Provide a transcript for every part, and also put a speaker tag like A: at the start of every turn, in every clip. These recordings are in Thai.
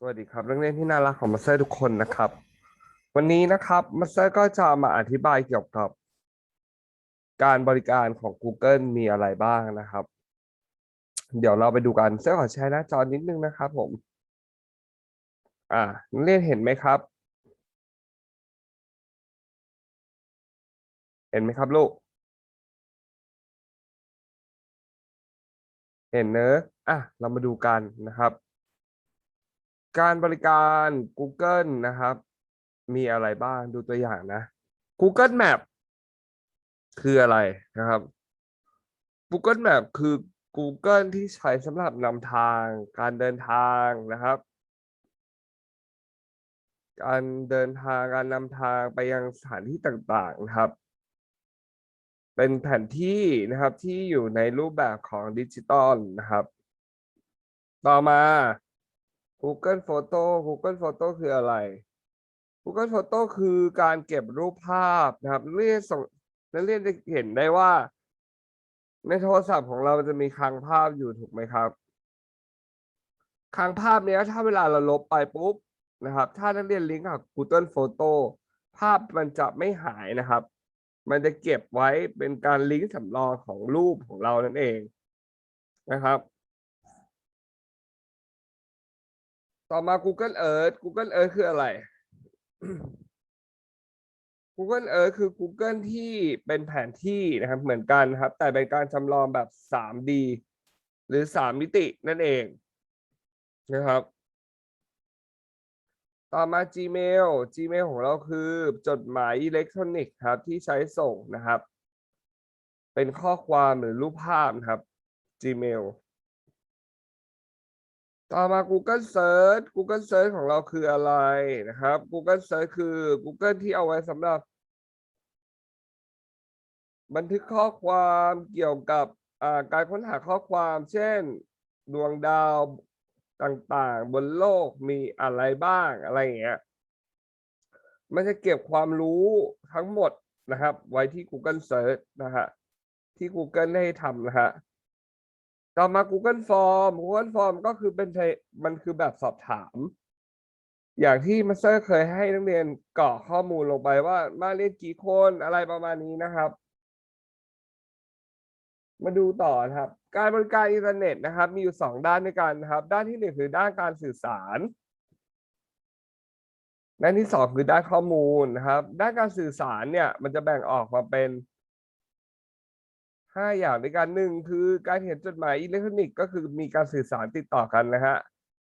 A: สวัสดีครับนักเรียนที่น่ารักของมาสเตอร์ทุกคนนะครับ วันนี้นะครับมาสเตอร์ก็จะมาอธิบายเกี่ยวกับ การบริการของ Google มีอะไรบ้างนะครับ เดี๋ยวเราไปดูกันเสื้อขอแชร์หน้าจอนิดนึงนะครับผม อ่านักเรียนเห็นไหมครับ เห็นไหมครับลูก เห็นเนอะอะเรามาดูกันนะครับ การบริการ Google นะครับ มีอะไรบ้างดูตัวอย่างนะ Google Map คืออะไรนะครับ Google Map คือ Google ที่ใช้สำหรับนำทางการเดินทางนะครับ การเดินทางการนำทางไปยังสถานที่ต่างๆนะครับ เป็นแผนที่นะครับที่อยู่ในรูปแบบของดิจิตอลนะครับ ต่อมา Google Photo Google Photo คืออะไร Google Photo คือการเก็บรูปภาพนะครับนักเรียนส่งนักเรียนจะเห็นได้ว่า ในโทรศัพท์ของเราจะมีคลังภาพอยู่ถูกไหมครับคลังภาพเนี้ยถ้าเวลาเราลบไปปุ๊บนะครับ ถ้านักเรียนลิงก์กับ Google Photo ภาพมันจะไม่หายนะครับ มันจะเก็บไว้เป็นการลิงก์สำรองของรูปของเรานั่นเองนะครับ ต่อมา Google Earth Google Earth คืออะไร Google Earth คือ Google ที่เป็นแผนที่นะครับเหมือนกันครับ แต่เป็นการจำลองแบบ 3D หรือ 3 มิตินั่นเองนะครับ ต่อมา Gmail Gmail ของเราคือจดหมายอิเล็กทรอนิกส์ครับที่ใช้ส่งนะครับ เป็นข้อความหรือรูปภาพนะครับ Gmail ต่อมา Google Search Google Search ของเราคืออะไรนะครับ Google Search คือ Google ที่เอาไว้สำหรับ บันทึกข้อความเกี่ยวกับการค้นหาข้อความเช่น ดวงดาวต่างๆ บนโลกมีอะไรบ้างอะไรอย่างเงี้ยมันจะเก็บความรู้ทั้งหมดนะครับ ไว้ที่ Google Search นะฮะที่ Google ให้ทำนะฮะ ต่อมา Google Form Google Form ก็คือเป็นมันคือแบบสอบถาม อย่างที่มาสเตอร์เคยให้นักเรียนกรอกข้อมูลลงไปว่ามาเรียนกี่คนอะไรประมาณนี้นะครับ มาดูต่อนะครับ การบริการอินเทอร์เน็ตนะครับ มีอยู่สองด้านด้วยกันนะครับ ด้านที่หนึ่งคือด้านการสื่อสารด้านที่สองคือด้านข้อมูลนะครับ ด้านการสื่อสารเนี่ย มันจะแบ่งออกมาเป็น ห้าอย่างด้วยกันหนึ่งคือการเขียนจดหมายอิเล็กทรอนิกส์ก็คือมีการสื่อสารติดต่อกันนะฮะ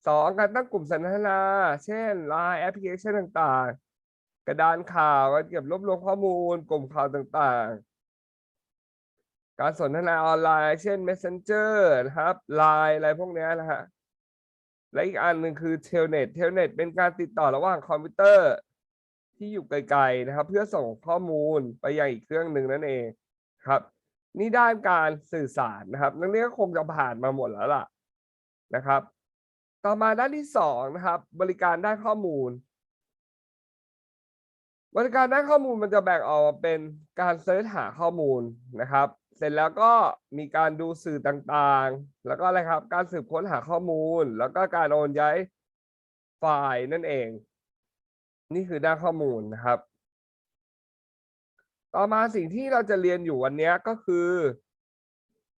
A: สองการตั้งกลุ่มสนทนา เช่น Line แอปพลิเคชันต่างๆ กระดานข่าวการเก็บรวบรวมข้อมูล กลุ่มข่าวต่างๆ การสนทนาออนไลน์ เช่น Messenger นะครับ Line อะไรพวกนี้นะฮะและอีกอันหนึ่งคือ Telnet Telnet เป็นการติดต่อระหว่างคอมพิวเตอร์ ที่อยู่ไกลๆนะครับ เพื่อส่งข้อมูลไปยังอีกเครื่องหนึ่งนั่นเองครับ นี่ด้านการสื่อสารนะครับ นักเรียนก็คงจะผ่านมาหมดแล้วล่ะนะครับ ต่อมาด้านที่สองนะครับ บริการด้านข้อมูล บริการด้านข้อมูลมันจะแบ่งออกมาเป็นการเสิร์ชหาข้อมูลนะครับ เสร็จแล้วก็มีการดูสื่อต่างๆ แล้วก็อะไรครับ การสืบค้นหาข้อมูล แล้วก็การโอนย้ายไฟล์นั่นเอง นี่คือด้านข้อมูลนะครับ ต่อมาสิ่งที่เราจะเรียนอยู่วันนี้ก็คือ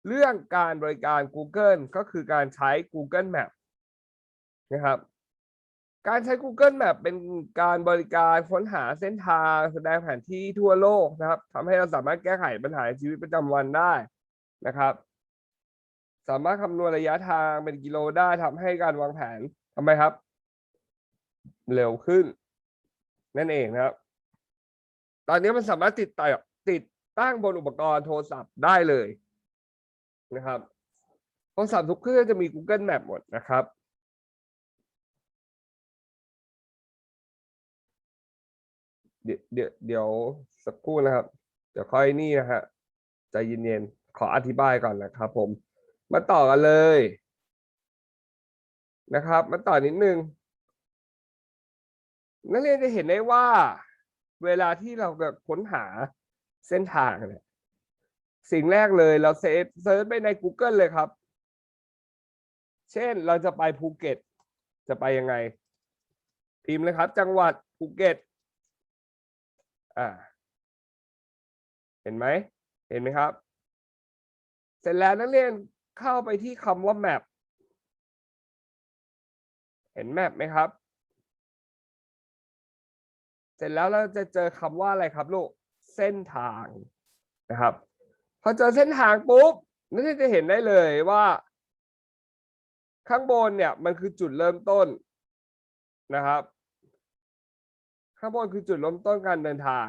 A: เรื่องการบริการ Google ก็คือการใช้ Google Map นะครับ การใช้ Google Map เป็นการบริการค้นหาเส้นทางแสดงแผนที่ทั่วโลกนะครับทำให้เราสามารถแก้ไขปัญหาชีวิตประจำวันได้นะครับ สามารถคำนวณระยะทางเป็นกิโลได้ทำให้การวางแผนทำไมครับ เร็วขึ้น นั่นเองนะครับ ตอนนี้มันสามารถติดต่อติดตั้งบนอุปกรณ์โทรศัพท์ได้เลยนะครับโทรศัพท์ทุกเครื่องจะมี Google Map หมดนะครับเดี๋ยวเดี๋ยวเดี๋ยวสักครู่นะครับ เดี๋ยวค่อยนี่นะฮะใจเย็นๆ ขออธิบายก่อนนะครับผม มาต่อกันเลยนะครับ มาต่อนิดนึง นักเรียนจะเห็นได้ว่า เวลาที่เราจะค้นหาเส้นทางเนี่ยสิ่งแรกเลยเราเซฟเซิร์ชไปใน Google เลยครับ เช่นเราจะไปภูเก็ต จะไปยังไง พิมพ์เลยครับ จังหวัดภูเก็ตอ่าเห็นไหม เห็นไหมครับ เสร็จแล้วนักเรียนเข้าไปที่คำว่า map เห็นแมปไหมครับ เสร็จแล้วเราจะเจอคำว่าอะไรครับลูก เส้นทางนะครับ พอเจอเส้นทางปุ๊บนักเรียนจะเห็นได้เลยว่า ข้างบนเนี่ยมันคือจุดเริ่มต้นนะครับ ข้างบนคือจุดเริ่มต้นการเดินทาง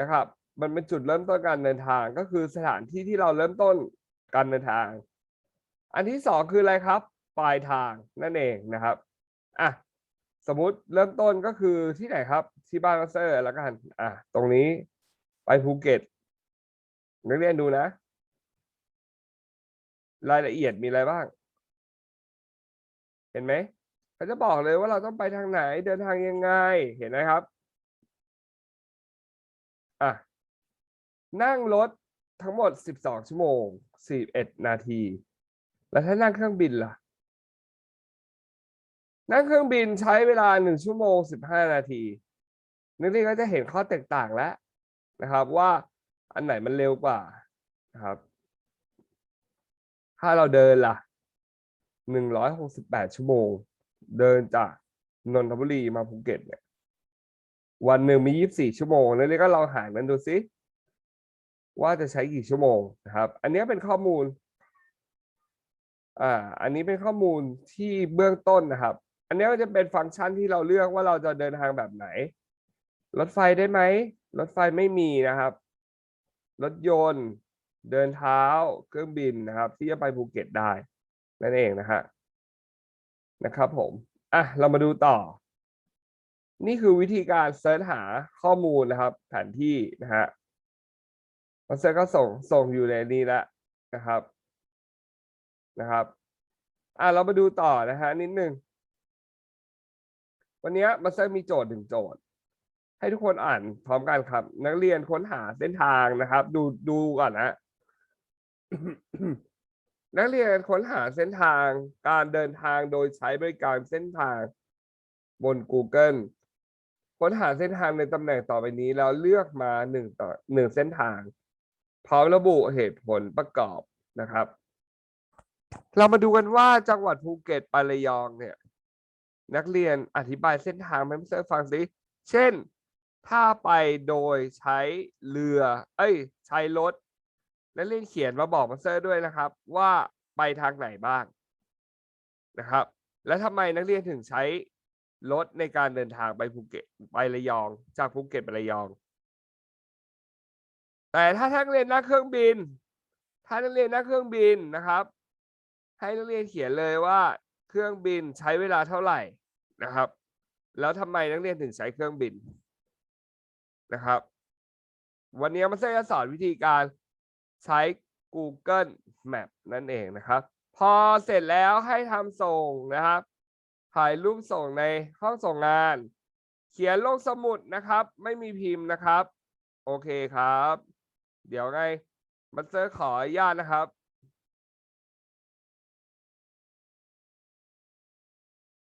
A: นะครับ มันเป็นจุดเริ่มต้นการเดินทางก็คือสถานที่ที่เราเริ่มต้นการเดินทาง อันที่สองคืออะไรครับ ปลายทางนั่นเองนะครับอะ สมมุติเริ่มต้นก็คือที่ไหนครับ ที่บ้านมาสเตอร์แล้วกัน อะตรงนี้ไปภูเก็ตนักเรียนดูนะ รายละเอียดมีอะไรบ้าง เห็นไหมเขาจะบอกเลยว่าเราต้องไปทางไหนเดินทางยังไงเห็นไหมครับอะนั่งรถทั้งหมด 12 ชั่วโมง 41 นาที แล้วถ้านั่งเครื่องบินล่ะ นั่งเครื่องบินใช้เวลา1ชั่วโมง15นาทีนักเรียนก็จะเห็นข้อแตกต่างแล้วนะครับว่าอันไหนมันเร็วกว่านะครับ ถ้าเราเดินล่ะ168ชั่วโมง เดินจากนนทบุรีมาภูเก็ตเนี่ยวันหนึ่งมี24ชั่วโมงนักเรียนก็ลองหารกันดูสิว่าจะใช้กี่ชั่วโมงนะครับ อันนี้เป็นข้อมูล อ่า อันนี้เป็นข้อมูลที่เบื้องต้นนะครับ อันนี้ก็จะเป็นฟังก์ชันที่เราเลือกว่าเราจะเดินทางแบบไหน รถไฟได้ไหม รถไฟไม่มีนะครับ รถยนต์ เดินเท้า เครื่องบินนะครับ ที่จะไปภูเก็ตได้ นั่นเองนะฮะ นะครับผม อะ เรามาดูต่อ นี่คือวิธีการเสิร์ชหาข้อมูลนะครับ แผนที่นะฮะมันเซิร์ชก็ส่งส่งอยู่ในนี้แล้วนะครับ นะครับ อะเรามาดูต่อนะฮะนิดนึง วันนี้มาเซิร์มีโจทย์หนึ่งโจทย์ ให้ทุกคนอ่านพร้อมกันครับ นักเรียนค้นหาเส้นทางนะครับ ดูดูก่อนนะนักเรียนค้นหาเส้นทางการเดินทางโดยใช้บริการเส้นทางบน Google ค้นหาเส้นทางในตำแหน่งต่อไปนี้แล้วเลือกมาหนึ่งต่อหนึ่งเส้นทาง พร้อมระบุเหตุผลประกอบนะครับ เรามาดูกันว่าจังหวัดภูเก็ตไประยองเนี่ย นักเรียนอธิบายเส้นทางให้เพื่อนฟังสิ เช่น ถ้าไปโดยใช้เรือ เอ้ย ใช้รถ นักเรียนเขียนมาบอกมาเซอร์ด้วยนะครับ ว่าไปทางไหนบ้างนะครับ แล้วทำไมนักเรียนถึงใช้รถในการเดินทางไปภูเก็ตไประยอง จากภูเก็ตไประยอง แต่ถ้านักเรียนนั่งเครื่องบิน ถ้านักเรียนนั่งเครื่องบินนะครับ ให้นักเรียนเขียนเลยว่า เครื่องบินใช้เวลาเท่าไหร่นะครับ แล้วทำไมนักเรียนถึงใช้เครื่องบินนะครับ วันนี้มาเซอร์จะสอนวิธีการใช้ Google Map นั่นเองนะครับ พอเสร็จแล้วให้ทำส่งนะครับ ถ่ายรูปส่งในห้องส่งงาน เขียนลงสมุดนะครับ ไม่มีพิมพ์นะครับ โอเคครับ เดี๋ยวไงมาสเตอร์ขออนุญาตนะครับ